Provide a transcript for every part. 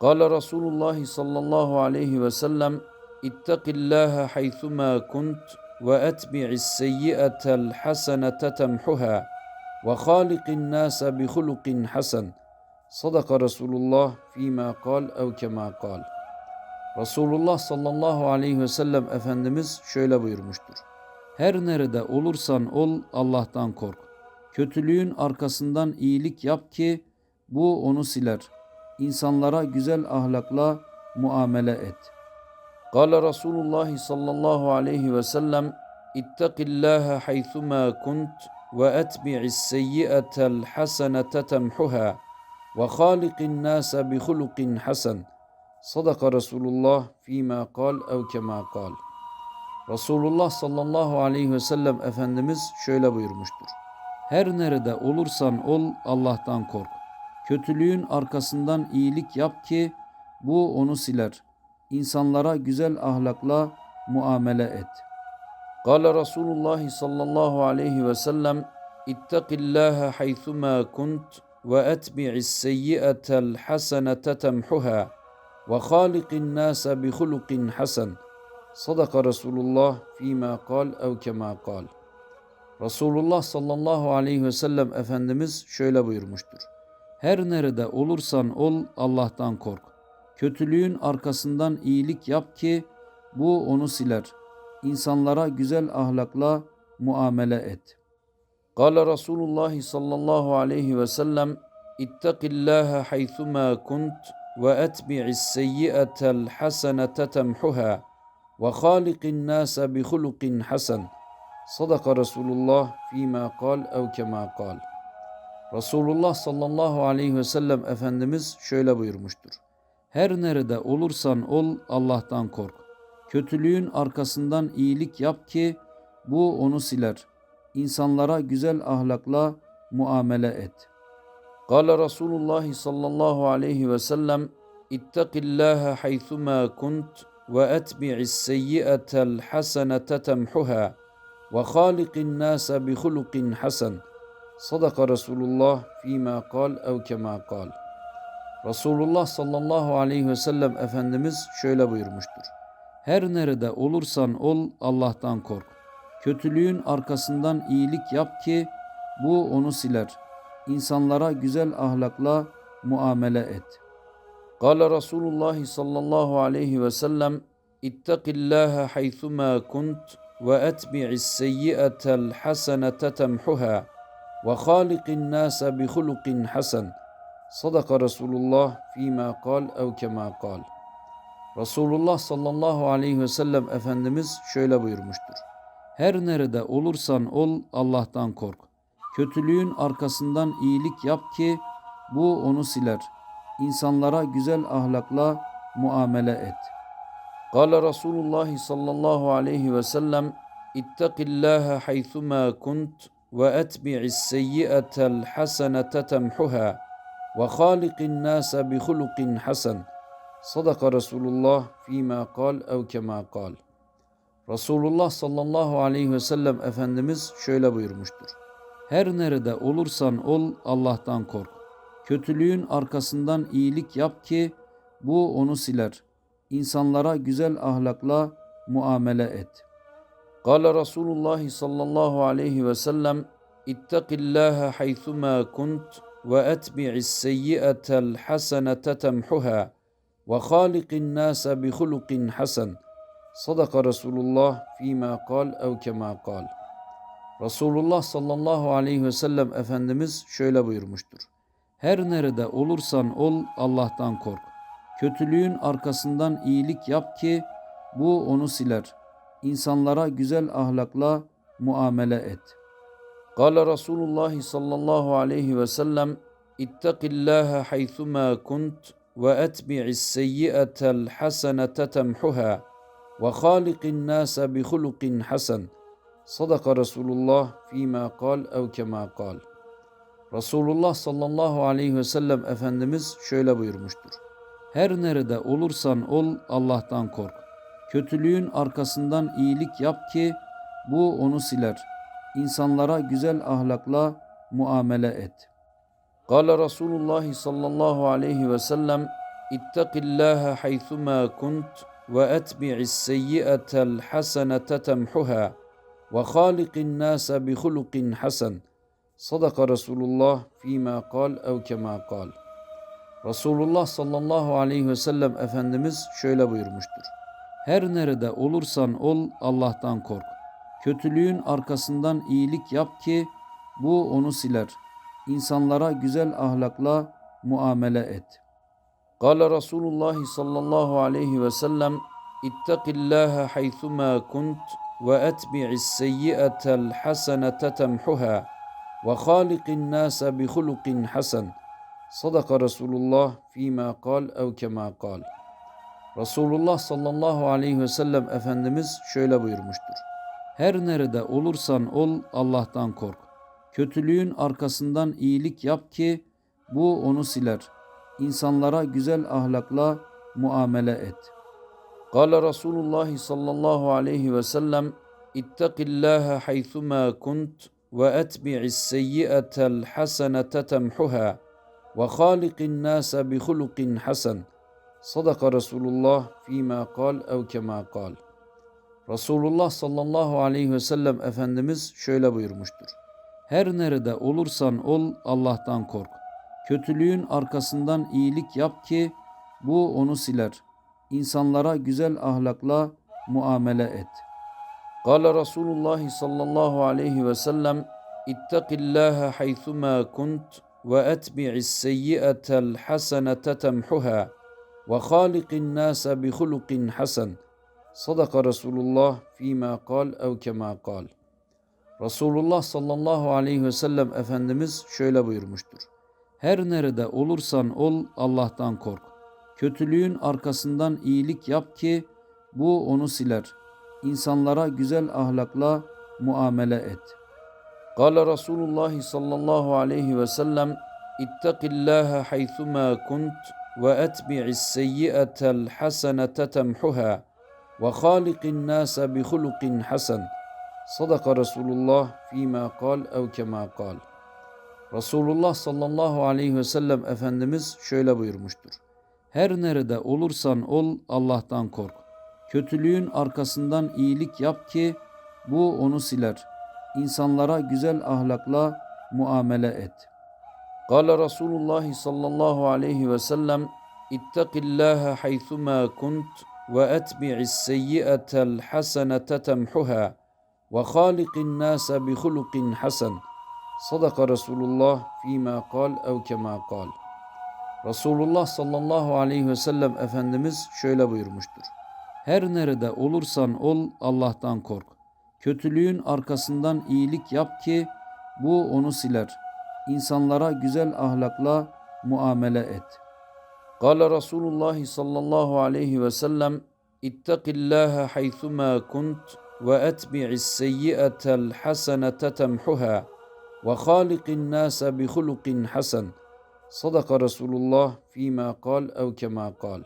قال رسول الله صلى الله عليه وسلم اتق الله حيثما كنت واتبع السيئه الحسنه تمحها وخالق الناس بخلق حسن صدق رسول الله فيما قال او كما قال Resulullah sallallahu aleyhi ve sellem Efendimiz şöyle buyurmuştur. Her nerede olursan ol Allah'tan kork. Kötülüğün arkasından iyilik yap ki bu onu siler. İnsanlara güzel ahlakla muamele et. Kale Resulullah sallallahu aleyhi ve sellem İttakillâhe haythumâ kunt ve etbi'is seyyi'etel hasenete temhuha ve hâlikin nâse bi hulukin hasen. Sadaka Resulullah fîmâ kal ev kemâ kal. Resulullah sallallahu aleyhi ve sellem Efendimiz şöyle buyurmuştur. Her nerede olursan ol Allah'tan kork. Kötülüğün arkasından iyilik yap ki bu onu siler. İnsanlara güzel ahlakla muamele et. Kale Resulullah sallallahu aleyhi ve sellem İttakillâhe haythumâ kunt ve etbi'is seyyi'etel hasenete temhuha ve hâlikin nâse bi hulukin hasen. Sadaka Resulullah fîmâ kal ev kemâ kal. Resulullah sallallahu aleyhi ve sellem Efendimiz şöyle buyurmuştur. Her nerede olursan ol Allah'tan kork. Kötülüğün arkasından iyilik yap ki bu onu siler. İnsanlara güzel ahlakla muamele et. Kale Resulullah sallallahu aleyhi ve sellem İttakillâhe haythumâ kunt ve etbi'is seyyi'etel hasenete temhuha ve hâlikin nâse bi hulukin hasen. Sadaka Resulullah fîmâ kal ev kemâ kal. Resulullah sallallahu aleyhi ve sellem Efendimiz şöyle buyurmuştur. Her nerede olursan ol Allah'tan kork. Kötülüğün arkasından iyilik yap ki bu onu siler. İnsanlara güzel ahlakla muamele et. Kale Resulullah sallallahu aleyhi ve sellem İttakillâhe haythumâ kunt ve etbi'is seyyi'etel hasenete temhuha ve hâlikin nâse bi hulukin hasen. Sadaka Resulullah fîmâ kal ev kemâ kal. Resulullah sallallahu aleyhi ve sellem Efendimiz şöyle buyurmuştur. Her nerede olursan ol Allah'tan kork. Kötülüğün arkasından iyilik yap ki bu onu siler. İnsanlara güzel ahlakla muamele et. Kale Resulullah sallallahu aleyhi ve sellem İttakillâhe haythumâ kunt ve etbi'is seyyi'etel hasenete temhuha ve hâlikin nâse bi hulukin hasen. Sadaka Resulullah fîmâ kal ev kemâ kal. Resulullah sallallahu aleyhi ve sellem Efendimiz şöyle buyurmuştur. Her nerede olursan ol Allah'tan kork. Kötülüğün arkasından iyilik yap ki bu onu siler. İnsanlara güzel ahlakla muamele et. Sallallahu aleyhi ve sellem İttakillâhe haythumâ kunt ve etbi'is seyyi'etel hasenete temhuha ve hâlikin nâse bi hulukin hasen. Sadaka Resulullah fîmâ kal ev kemâ kal. Resulullah sallallahu aleyhi ve sellem Efendimiz şöyle buyurmuştur. Her nerede olursan ol Allah'tan kork. Kötülüğün arkasından iyilik yap ki bu onu siler. İnsanlara güzel ahlakla muamele et. Kale Resulullah sallallahu aleyhi ve sellem İttakillâhe haythumâ kunt ve etbi'is seyyi'etel hasenete temhuha ve hâlikin nâse bi hulukin hasen. Sadaka Resulullah fîmâ kal ev kemâ kal. Resulullah sallallahu aleyhi ve sellem Efendimiz şöyle buyurmuştur. Her nerede olursan ol Allah'tan kork. Kötülüğün arkasından iyilik yap ki bu onu siler. İnsanlara güzel ahlakla muamele et. Kale Resulullah sallallahu aleyhi ve sellem İttakillâhe haythumâ kunt ve etbi'is seyyi'etel hasenete temhuha ve hâlikin nâse bi hulukin hasen. Sadaka Resulullah fîmâ kal ev kemâ kal. Resulullah sallallahu aleyhi ve sellem Efendimiz şöyle buyurmuştur. Her nerede olursan ol Allah'tan kork. Kötülüğün arkasından iyilik yap ki bu onu siler. İnsanlara güzel ahlakla muamele et. Kale Resulullah sallallahu aleyhi ve sellem İttakillâhe haythumâ kunt ve etbi'is seyyi'etel hasenete temhuha ve halikin nâse bi hulukin hasen. Sadaka Resulullah fîmâ kal ev kemâ kal. Resulullah sallallahu aleyhi ve sellem Efendimiz şöyle buyurmuştur. Her nerede olursan ol Allah'tan kork. Kötülüğün arkasından iyilik yap ki bu onu siler. İnsanlara güzel ahlakla muamele et. Kale Resulullah sallallahu aleyhi ve sellem İttakillâhe haythumâ kunt ve etbi'is seyyi'etel hasenete temhuha ve hâliqin nâse bi hulukin hasen. Sadaka Resulullah fîmâ kal ev kemâ kal. Resulullah sallallahu aleyhi ve sellem Efendimiz şöyle buyurmuştur. Her nerede olursan ol Allah'tan kork. Kötülüğün arkasından iyilik yap ki bu onu siler. İnsanlara güzel ahlakla muamele et. Kale Resulullah sallallahu aleyhi ve sellem İttakillâhe haythumâ kunt ve etbi'is seyyi'etel hasenete temhuha ve hâliqin nâse bi hulukin hasen. Sadaka Resulullah fîmâ kal ev kemâ kal. Resulullah sallallahu aleyhi ve sellem Efendimiz şöyle buyurmuştur. Her nerede olursan ol Allah'tan kork. Kötülüğün arkasından iyilik yap ki bu onu siler. İnsanlara güzel ahlakla muamele et. Kale Resulullah sallallahu aleyhi ve sellem İttakillâhe haythumâ kunt ve etbi'is seyyi'etel hasenete temhuha ve hâliqin nâse bi hulukin hasen. Sadaka Resulullah fîmâ kal ev kemâ kal. Resulullah sallallahu aleyhi ve sellem Efendimiz şöyle buyurmuştur. Her nerede olursan ol Allah'tan kork. Kötülüğün arkasından iyilik yap ki bu onu siler. İnsanlara güzel ahlakla muamele et. Kale Resulullah sallallahu aleyhi ve sellem İttakillâhe haythumâ kunt seyyi'etel hasenete temhuha ve hâliqin nâse bi hulukin hasen. Sadaka Resulullah fîmâ kal ev kemâ kal. Resulullah sallallahu aleyhi ve sellem Efendimiz şöyle buyurmuştur. Her nerede olursan ol Allah'tan kork. Kötülüğün arkasından iyilik yap ki bu onu siler. İnsanlara güzel ahlakla muamele et. Kale Resulullah sallallahu aleyhi ve sellem İttakillâhe haythumâ kunt ve etbi'is seyyi'etel hasenete temhuha ve hâliqin nâse bi hulukin hasen. Sadaka Resulullah fîmâ kal ev kemâ kal. Resulullah sallallahu aleyhi ve sellem Efendimiz şöyle buyurmuştur. Her nerede olursan ol Allah'tan kork. Kötülüğün arkasından iyilik yap ki bu onu siler. İnsanlara güzel ahlakla muamele et. Kale Resulullah sallallahu aleyhi ve sellem İttakillâhe haythumâ kunt ve etbi'is seyyi'etel hasenete temhuha ve hâliqin nâse bi hulukin hasen. Sadaka Resulullah fîmâ kal ev kemâ kal.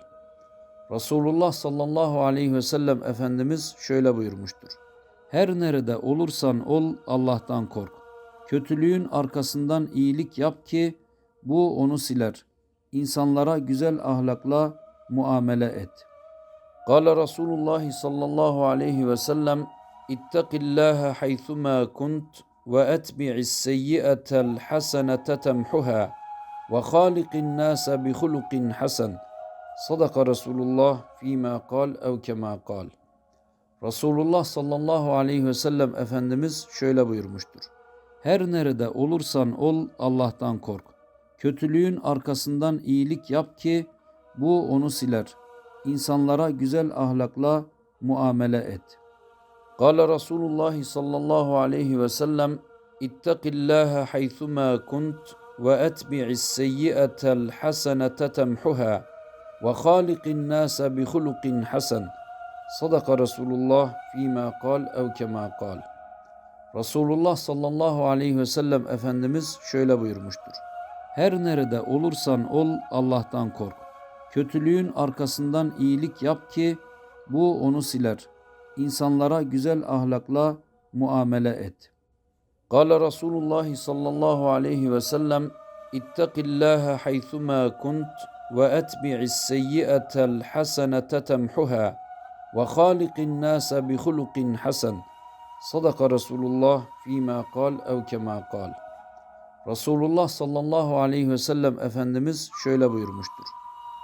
Resulullah sallallahu aleyhi ve sellem Efendimiz şöyle buyurmuştur. Her nerede olursan ol Allah'tan kork. Kötülüğün arkasından iyilik yap ki bu onu siler. İnsanlara güzel ahlakla muamele et. Kale Resulullah sallallahu aleyhi ve sellem İttakillâhe haythumâ kunt ve etbi'is seyyi'etel hasenete temhuha ve hâliqin nâse bi hulukin hasen. Sadaka Resulullah fîmâ kal ev kemâ kal. Resulullah sallallahu aleyhi ve sellem Efendimiz şöyle buyurmuştur. Her nerede olursan ol Allah'tan kork. Kötülüğün arkasından iyilik yap ki bu onu siler. İnsanlara güzel ahlakla muamele et. Kale Resulullah sallallahu aleyhi ve sellem İttakillâhe haythumâ kunt ve etbi'is seyyi'etel hasenete temhuha ve hâliqin nâse bi hulukin hasen. Sadaka Resulullah fîmâ kal ev kemâ kal. Resulullah sallallahu aleyhi ve sellem Efendimiz şöyle buyurmuştur. Her nerede olursan ol Allah'tan kork. Kötülüğün arkasından iyilik yap ki bu onu siler. İnsanlara güzel ahlakla muamele et. Kale Resulullah sallallahu aleyhi ve sellem İttakillâhe haythumâ kunt ve etbi'is seyyiyetel hasenete temhuha ve halikin nâse bi hulukin hasen.'' Sadaka Resulullah fîmâ kal ev kemâ kal. Resulullah sallallahu aleyhi ve sellem Efendimiz şöyle buyurmuştur.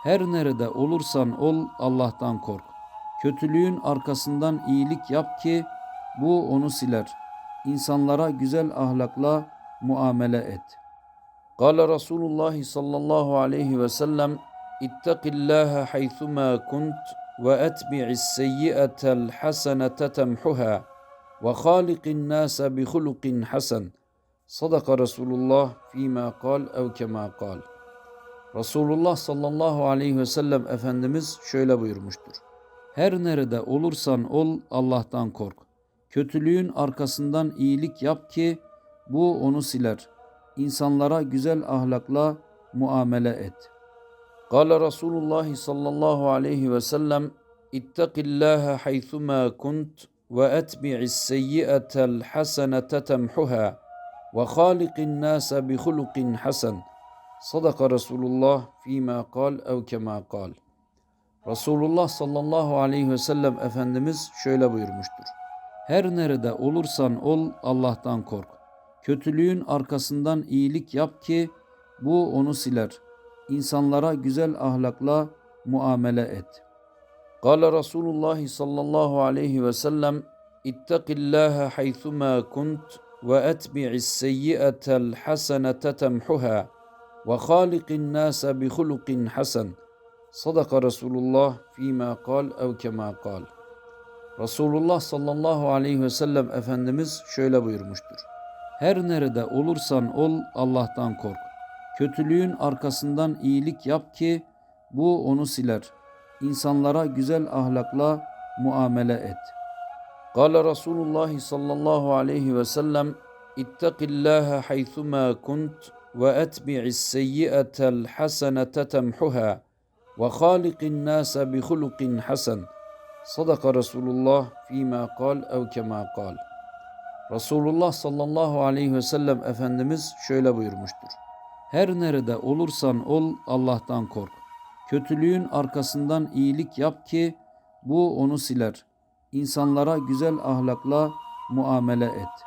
Her nerede olursan ol Allah'tan kork. Kötülüğün arkasından iyilik yap ki bu onu siler. İnsanlara güzel ahlakla muamele et. Kale Resulullah sallallahu aleyhi ve sellem İttakillâhe haythumâ kunt ve etbi'is seyyi'etel hasenete temhuhâ ve hâliqin nâse bi hulukin hasen. Sadaka Resulullah fîmâ kal ev kemâ kal. Resulullah sallallahu aleyhi ve sellem Efendimiz şöyle buyurmuştur. Her nerede olursan ol Allah'tan kork. Kötülüğün arkasından iyilik yap ki bu onu siler. İnsanlara güzel ahlakla muamele et. Kale Resulullah sallallahu aleyhi ve sellem İttakillâhe haythumâ kunt seyyi'etel hasenete temhuha ve hâliqin nâse bi hulukin hasen. Sadaka Resulullah fîmâ kal ev kemâ kal. Resulullah sallallahu aleyhi ve sellem Efendimiz şöyle buyurmuştur. Her nerede olursan ol Allah'tan kork. Kötülüğün arkasından iyilik yap ki bu onu siler. İnsanlara güzel ahlakla muamele et. Kale Resulullah sallallahu aleyhi ve sellem İttakillâhe haythumâ kunt ve etbi'is seyyi'etel hasenete temhuha ve hâliqin nâse bi hulukin hasen. Sadaka Resulullah fîmâ kal ev kemâ kal. Resulullah sallallahu aleyhi ve sellem Efendimiz şöyle buyurmuştur. Her nerede olursan ol Allah'tan kork. Kötülüğün arkasından iyilik yap ki bu onu siler. İnsanlara güzel ahlakla muamele et. Kale Resulullah sallallahu aleyhi ve sellem İttakillâhe haythumâ kunt ve etbi'is seyyi'etel hasenete temhuha ve hâliqin nâse bi hulukin hasen. Sadaka Resulullah fîmâ kal ev kemâ kal. Resulullah sallallahu aleyhi ve sellem Efendimiz şöyle buyurmuştur. Her nerede olursan ol Allah'tan kork. Kötülüğün arkasından iyilik yap ki bu onu siler. İnsanlara güzel ahlakla muamele et.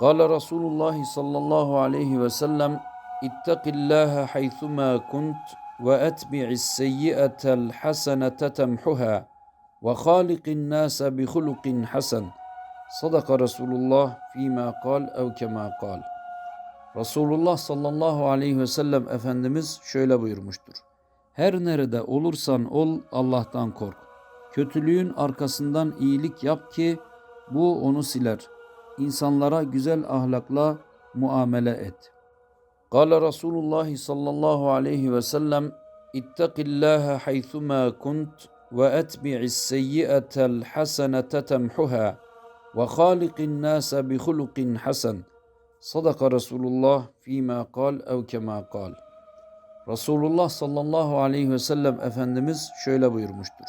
Kale Resulullah sallallahu aleyhi ve sellem İttakillâhe haythumâ kunt ve etbi'is seyyi'etel hasenete temhuha ve hâliqin nâse bi hulukin hasen. Sadaka Resulullah fîmâ kal ev kemâ kal. Resulullah sallallahu aleyhi ve sellem Efendimiz şöyle buyurmuştur. Her nerede olursan ol Allah'tan kork. Kötülüğün arkasından iyilik yap ki bu onu siler. İnsanlara güzel ahlakla muamele et. Kale Resulullah sallallahu aleyhi ve sellem İttakillâhe haythumâ kunt ve etbi'is seyyi'etel hasenete temhuha ve hâliqin nâse bi hulukin hasen. Sadaka Resulullah fîmâ kal ev kemâ kal. Resulullah sallallahu aleyhi ve sellem Efendimiz şöyle buyurmuştur.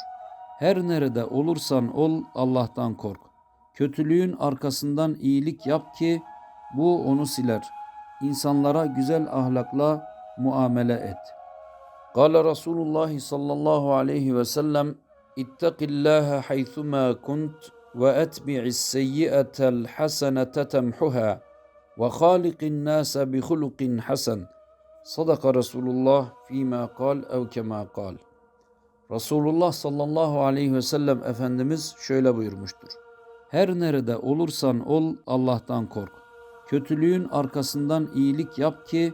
Her nerede olursan ol Allah'tan kork. Kötülüğün arkasından iyilik yap ki bu onu siler. İnsanlara güzel ahlakla muamele et. Kale Resulullah sallallahu aleyhi ve sellem İttakillâhe haythumâ kunt ve etbi'is seyyi'etel hasenete temhuha ve hâliqin nâse bi hulukin hasen. Sadaka Resulullah fîmâ kal ev kemâ kal. Resulullah sallallahu aleyhi ve sellem Efendimiz şöyle buyurmuştur. Her nerede olursan ol Allah'tan kork. Kötülüğün arkasından iyilik yap ki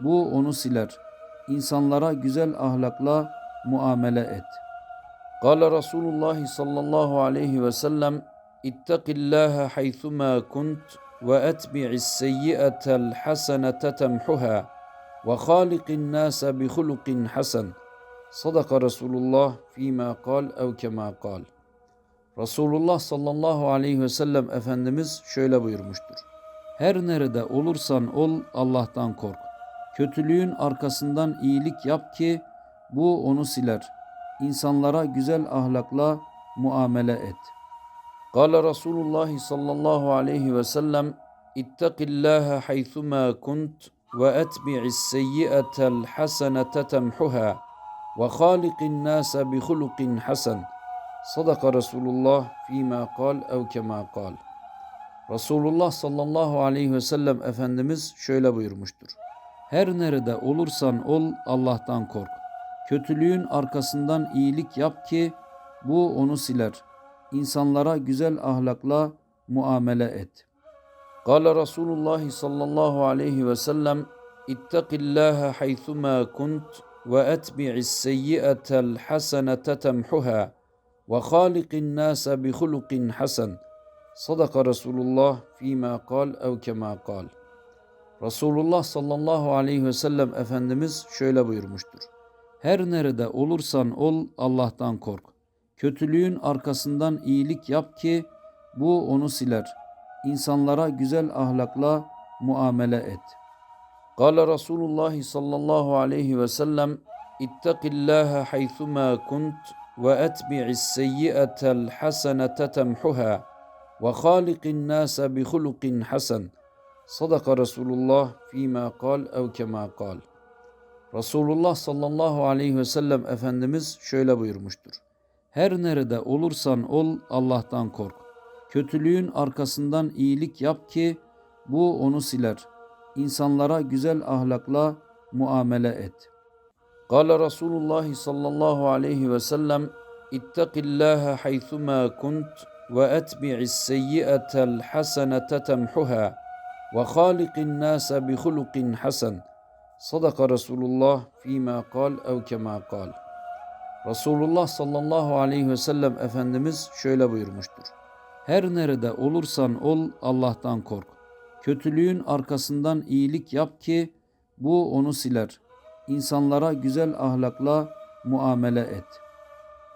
bu onu siler. İnsanlara güzel ahlakla muamele et. Kale Resulullah sallallahu aleyhi ve sellem İttakillâhe haythumâ kunt ve etbi'is seyyi'etel hasenete temhuha ve hâliqin nâse bi hulukin hasen. Sadaka Resulullah fîmâ kal ev kemâ kal. Resulullah sallallahu aleyhi ve sellem Efendimiz şöyle buyurmuştur. Her nerede olursan ol Allah'tan kork. Kötülüğün arkasından iyilik yap ki bu onu siler. İnsanlara güzel ahlakla muamele et. Kale Resulullah sallallahu aleyhi ve sellem İttakillâhe haythumâ kunt ve etbi'is seyyi'etel hasenete temhuha وخالق الناس بخلق حسن صدق رسول الله فيما قال أو كما قال Resulullah sallallahu aleyhi ve sellem Efendimiz şöyle buyurmuştur. Her nerede olursan ol Allah'tan kork. Kötülüğün arkasından iyilik yap ki bu onu siler. İnsanlara güzel ahlakla muamele et. Kale Resulullah sallallahu aleyhi ve sellem İttakillâhe haythumâ kunt ve etbi'is seyyi'etel hasenete temhuha ve hâlikin nâse bi hulukin hasen. Sadaka Resulullah fîmâ kal ev kemâ kal. Resulullah sallallahu aleyhi ve sellem Efendimiz şöyle buyurmuştur. Her nerede olursan ol Allah'tan kork. Kötülüğün arkasından iyilik yap ki bu onu siler. İnsanlara güzel ahlakla muamele et. Kale Resulullah sallallahu aleyhi ve sellem İttakillâhe haythumâ kunt ve etbi'is seyyi'etel hasenete temhuha ve hâlikin nâse bi hulukin hasen. Sadaka Resulullah fîmâ kal ev kemâ kal. Resulullah sallallahu aleyhi ve sellem Efendimiz şöyle buyurmuştur. Her nerede olursan ol Allah'tan kork. Kötülüğün arkasından iyilik yap ki bu onu siler. İnsanlara güzel ahlakla muamele et. Kale Resulullah sallallahu aleyhi ve sellem İttakillâhe haythumâ kunt ve etbi'is seyyi'etel hasenete temhuha ve hâlikin nâse bi hulukin hasen. Sadaka Resulullah fîmâ kal ev kemâ kal. Resulullah sallallahu aleyhi ve sellem Efendimiz şöyle buyurmuştur. Her nerede olursan ol Allah'tan kork. Kötülüğün arkasından iyilik yap ki bu onu siler. İnsanlara güzel ahlakla muamele et.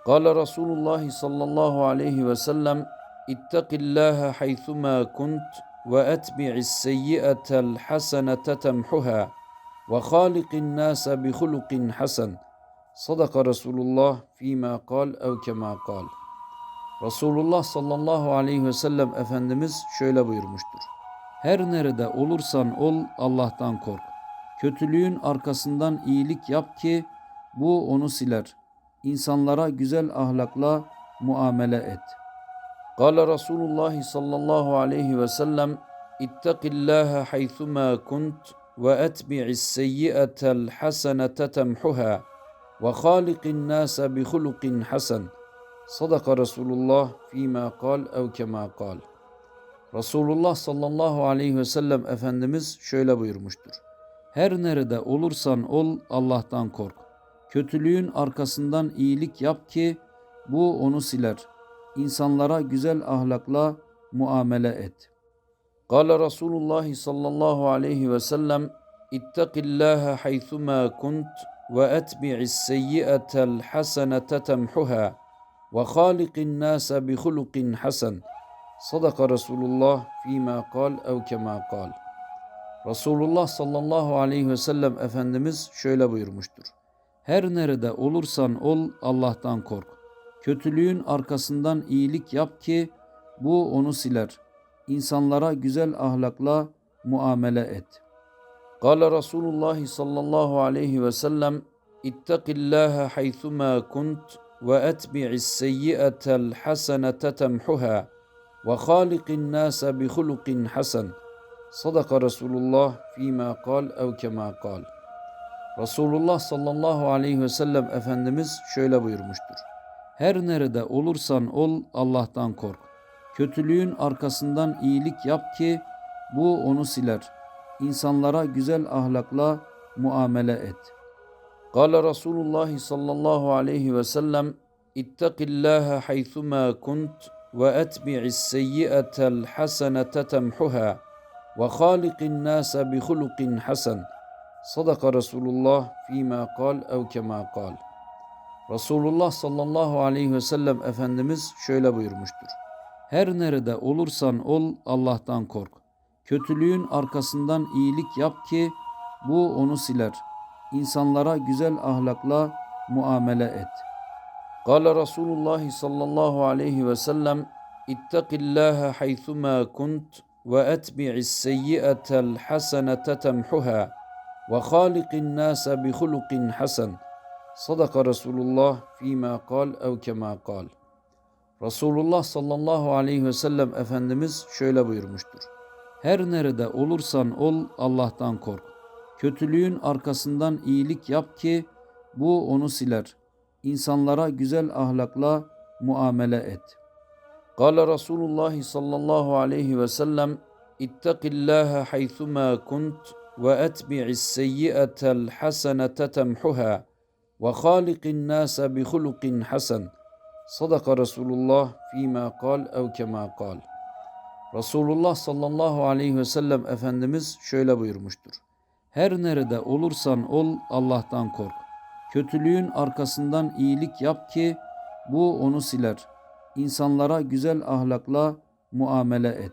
Kale Resulullah sallallahu aleyhi ve sellem İttakillâhe haythumâ kunt ve etbi'is seyyi'etel hasenete temhuha ve hâlikin nâse bi hulukin hasen. Sadaka Resulullah fîmâ kal ev kemâ kal. Resulullah sallallahu aleyhi ve sellem Efendimiz şöyle buyurmuştur. Her nerede olursan ol Allah'tan kork. Kötülüğün arkasından iyilik yap ki bu onu siler. İnsanlara güzel ahlakla muamele et. Kale Resulullah sallallahu aleyhi ve sellem İttakillâhe haythumâ kunt ve etbi'is seyyi'etel hasenete temhuha ve hâlikin nâse bi hulukin hasen. Sadaka Resulullah fîmâ kal ev kemâ kal. Resulullah sallallahu aleyhi ve sellem Efendimiz şöyle buyurmuştur. Her nerede olursan ol Allah'tan kork. Kötülüğün arkasından iyilik yap ki bu onu siler. İnsanlara güzel ahlakla muamele et. Kale Resulullah sallallahu aleyhi ve sellem İttakillâhe haythumâ kunt ve etbi'is seyyi'etel hasenete temhuha ve hâlikin nâse bi hulukin hasen. Sadaka Resulullah fîmâ kal ev kemâ kal. Resulullah sallallahu aleyhi ve sellem Efendimiz şöyle buyurmuştur. Her nerede olursan ol Allah'tan kork. Kötülüğün arkasından iyilik yap ki bu onu siler. İnsanlara güzel ahlakla muamele et. Kale Resulullah sallallahu aleyhi ve sellem İttakillâhe haythumâ kunt seyyi'etel hasenete temhuha ve hâlikin nâse bi hulukin hasen. Sadaka Resulullah fîmâ kal ev kemâ kal. Resulullah sallallahu aleyhi ve sellem Efendimiz şöyle buyurmuştur. Her nerede olursan ol Allah'tan kork. Kötülüğün arkasından iyilik yap ki bu onu siler. İnsanlara güzel ahlakla muamele et. Kale Resulullah sallallahu aleyhi ve sellem İttakillâhe haythumâ kunt ve etbi'is seyyi'etel hasenete temhuha ve hâlikin nâse bi hulukin hasen. Sadaka Resulullah fîmâ kal ev kemâ kal. Resulullah sallallahu aleyhi ve sellem Efendimiz şöyle buyurmuştur. Her nerede olursan ol Allah'tan kork. Kötülüğün arkasından iyilik yap ki bu onu siler. İnsanlara güzel ahlakla muamele et. Kale Resulullah sallallahu aleyhi ve sellem İttakillâhe haythumâ kunt ve etbi'is seyyi'etel hasenete temhuha ve hâlikin nâse bi hulukin hasen. Sadaka Resulullah fîmâ kal ev kemâ kal. Resulullah sallallahu aleyhi ve sellem Efendimiz şöyle buyurmuştur. Her nerede olursan ol Allah'tan kork. Kötülüğün arkasından iyilik yap ki bu onu siler. İnsanlara güzel ahlakla muamele et. Kale Resulullah sallallahu aleyhi ve sellem İttakillâhe haythumâ kunt ve etbi'is seyyi'etel hasenete temhuha ve hâlikin nâse bi hulukin hasen. Sadaka Resulullah fîmâ kal ev kemâ kal. Resulullah sallallahu aleyhi ve sellem Efendimiz şöyle buyurmuştur. Her nerede olursan ol Allah'tan kork. Kötülüğün arkasından iyilik yap ki bu onu siler. İnsanlara güzel ahlakla muamele et.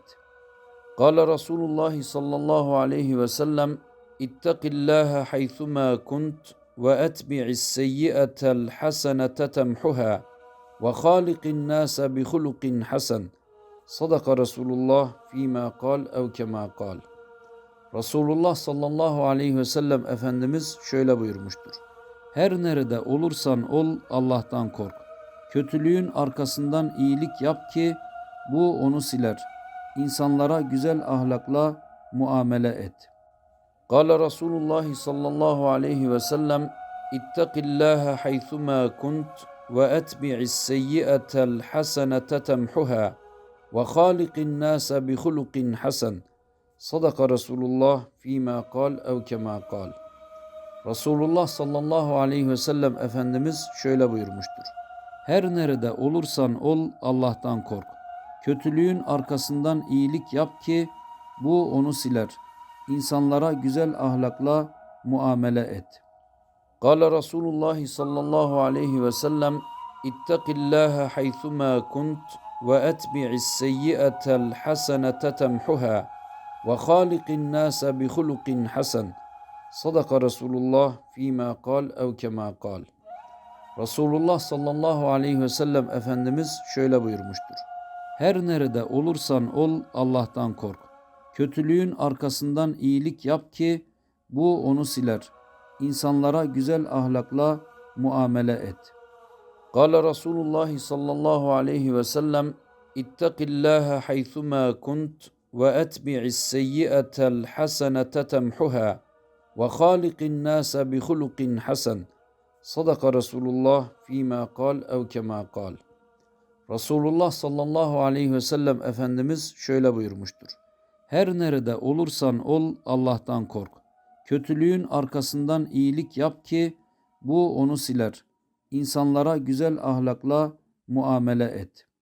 Kale Resulullah sallallahu aleyhi ve sellem İttakillâhe haythumâ kunt ve etbi'is seyyi'etel hasenete temhuha ve hâlikin nâse bi hulukin hasen. Sadaka Resulullah fîmâ kal ev kemâ kal. Resulullah sallallahu aleyhi ve sellem Efendimiz şöyle buyurmuştur. Her nerede olursan ol Allah'tan kork. Kötülüğün arkasından iyilik yap ki bu onu siler. İnsanlara güzel ahlakla muamele et. Kale Resulullah sallallahu aleyhi ve sellem İttakillâhe haythumâ kunt ve etbi'is seyyi'etel hasenete temhuha ve hâlikin nâse bi hulukin hasen. Sadaka Resulullah fîmâ kal ev kemâ kal. Resulullah sallallahu aleyhi ve sellem Efendimiz şöyle buyurmuştur. Her nerede olursan ol Allah'tan kork. Kötülüğün arkasından iyilik yap ki bu onu siler. İnsanlara güzel ahlakla muamele et. Kale Resulullah sallallahu aleyhi ve sellem İttakillâhe haythumâ kunt ve etbi'is seyyi'etel hasenete temhuha ve hâlikin nâse bi hulukin hasen. Sadaka Resulullah fîmâ kal ev kemâ kal. Resulullah sallallahu aleyhi ve sellem Efendimiz şöyle buyurmuştur. Her nerede olursan ol Allah'tan kork. Kötülüğün arkasından iyilik yap ki bu onu siler. İnsanlara güzel ahlakla muamele et. Kale Resulullah sallallahu aleyhi ve sellem İttakillâhe haythumâ kunt seyyi'etel hasenete temhuha ve hâlikin nâse bi hulukin hasen. Sadaka Resulullah fîmâ kal ev kemâ kal. Resulullah sallallahu aleyhi ve sellem Efendimiz şöyle buyurmuştur. Her nerede olursan ol Allah'tan kork. Kötülüğün arkasından iyilik yap ki bu onu siler. İnsanlara güzel ahlakla muamele et.